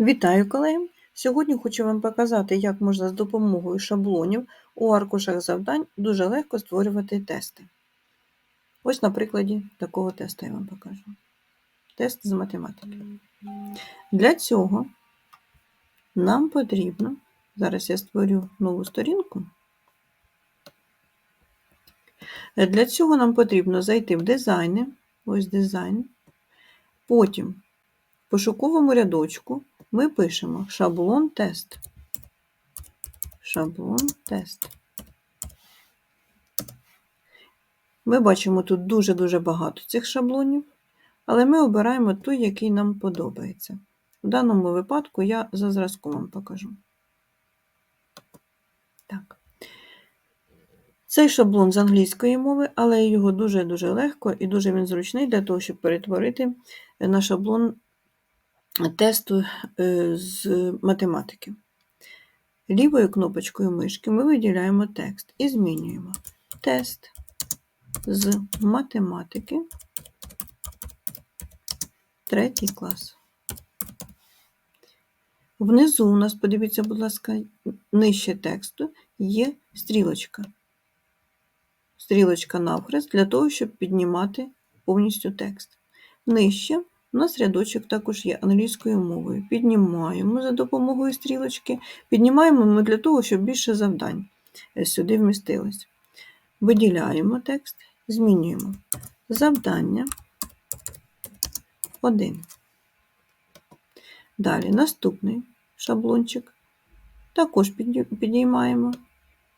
Вітаю, колеги! Сьогодні хочу вам показати, як можна з допомогою шаблонів у аркушах завдань дуже легко створювати тести. Ось на прикладі такого тесту я вам покажу. Тест з математики. Для цього нам потрібно, зараз я створю нову сторінку. Для цього нам потрібно зайти в дизайни, ось дизайн, потім в пошуковому рядочку ми пишемо шаблон тест. Шаблон тест. Ми бачимо тут дуже-дуже багато цих шаблонів, але ми обираємо той, який нам подобається. В даному випадку я за зразком вам покажу. Так. Цей шаблон з англійської мови, але його дуже-дуже легко і дуже він зручний для того, щоб перетворити на шаблон тесту е, з математики. Лівою кнопочкою мишки ми виділяємо текст і змінюємо тест з математики, третій клас. Внизу у нас, подивіться, будь ласка, нижче тексту є стрілочка. Стрілочка навхрест для того, щоб піднімати повністю текст. Нижче у нас рядочок також є англійською мовою. Піднімаємо за допомогою стрілочки. Піднімаємо ми для того, щоб більше завдань е, сюди вмістилось. Виділяємо текст, змінюємо завдання 1. Далі наступний шаблончик. Також підіймаємо,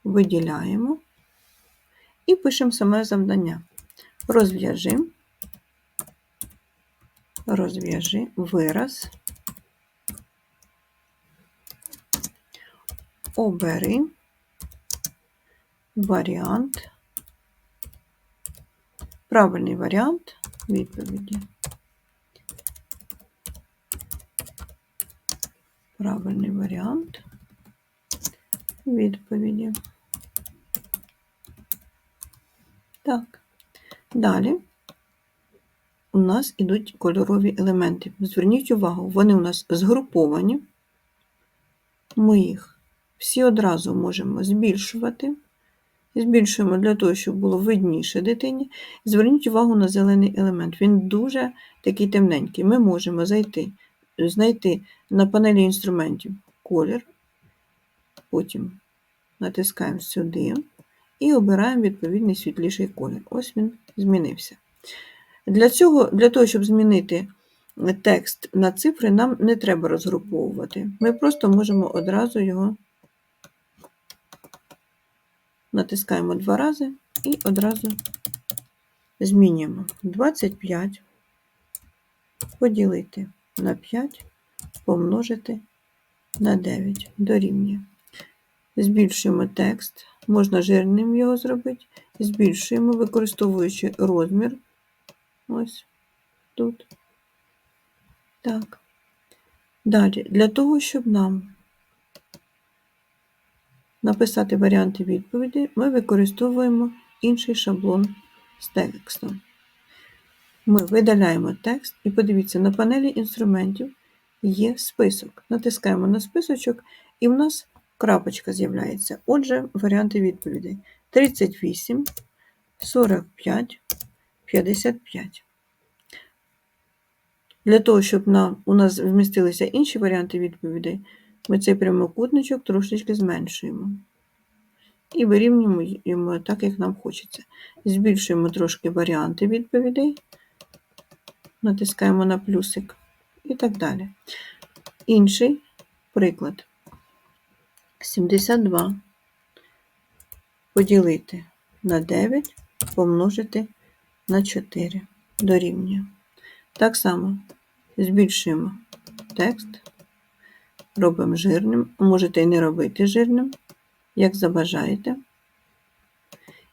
виділяємо і пишемо саме завдання. Розв'яжи розв'яжи вираз, обери варіант, правильний варіант відповіді. Правильний варіант відповіді. Так, далі у нас ідуть кольорові елементи. Зверніть увагу, вони у нас згруповані. Ми їх всі одразу можемо збільшувати. Збільшуємо для того, щоб було видніше дитині. Зверніть увагу на зелений елемент. Він дуже такий темненький. Ми можемо зайти, знайти на панелі інструментів колір, потім натискаємо сюди і обираємо відповідний світліший колір. Ось він змінився. Для цього, для того, щоб змінити текст на цифри, нам не треба розгруповувати. Ми просто можемо одразу його натискаємо два рази і одразу змінюємо 25 поділити на 5, помножити на 9 дорівнює. Збільшуємо текст, можна жирним його зробити, збільшуємо, використовуючи розмір. Ось тут. Так. Далі, для того, щоб нам написати варіанти відповіді, ми використовуємо інший шаблон з текстом. Ми видаляємо текст і подивіться, на панелі інструментів є список. Натискаємо на списочок, і в нас крапочка з'являється. Отже, варіанти відповідей: 38, 45. 55. Для того, щоб на, у нас вмістилися інші варіанти відповідей, ми цей прямокутничок трошечки зменшуємо. І вирівнюємо йому так, як нам хочеться. Збільшуємо трошки варіанти відповідей, натискаємо на плюсик і так далі. Інший приклад. 72 поділити на 9 помножити на 4 дорівнює. Так само збільшуємо текст, робимо жирним, можете і не робити жирним, як забажаєте.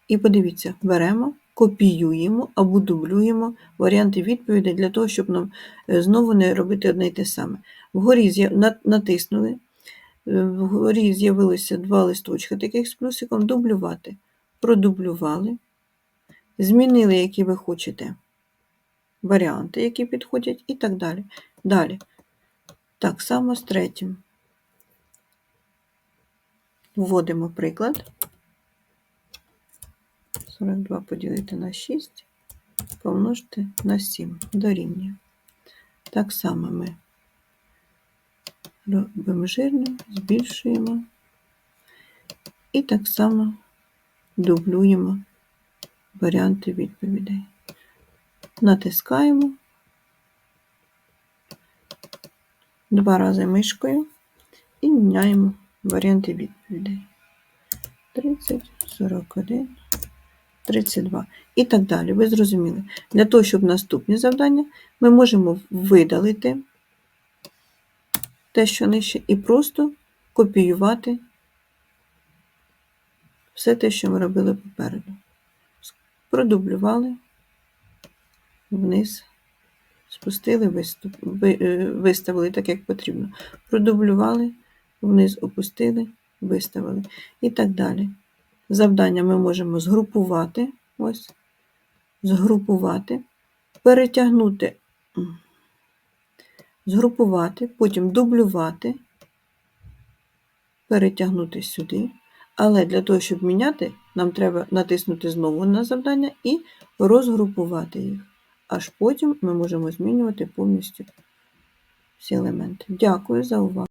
І подивіться, беремо, копіюємо або дублюємо варіанти відповідей для того, щоб нам е, знову не робити одне й те саме. Вгорі натиснули, е, вгорі з'явилося два листочки таких з плюсиком, дублювати. Продублювали змінили, які ви хочете варіанти, які підходять, і так далі. Далі Так само з третім. Вводимо приклад. 42 поділити на 6, помножити на 7 дорівнює. Так само ми робимо жирним, збільшуємо і так само дублюємо варіанти відповідей. Натискаємо два рази мишкою і міняємо варіанти відповідей. 30, 41, 32 і так далі. Ви зрозуміли. Для того, щоб наступні завдання, ми можемо видалити те, що нижче, і просто копіювати все те, що ми робили попереду. Продублювали. Вниз, спустили, виступ, ви- е, виставили так, як потрібно. Продублювали, вниз опустили, виставили. І так далі. Завдання ми можемо згрупувати, ось, згрупувати, перетягнути, згрупувати, потім дублювати, перетягнути сюди. Але для того, щоб міняти, нам треба натиснути знову на завдання і розгрупувати їх. Аж потім ми можемо змінювати повністю всі елементи. Дякую за увагу.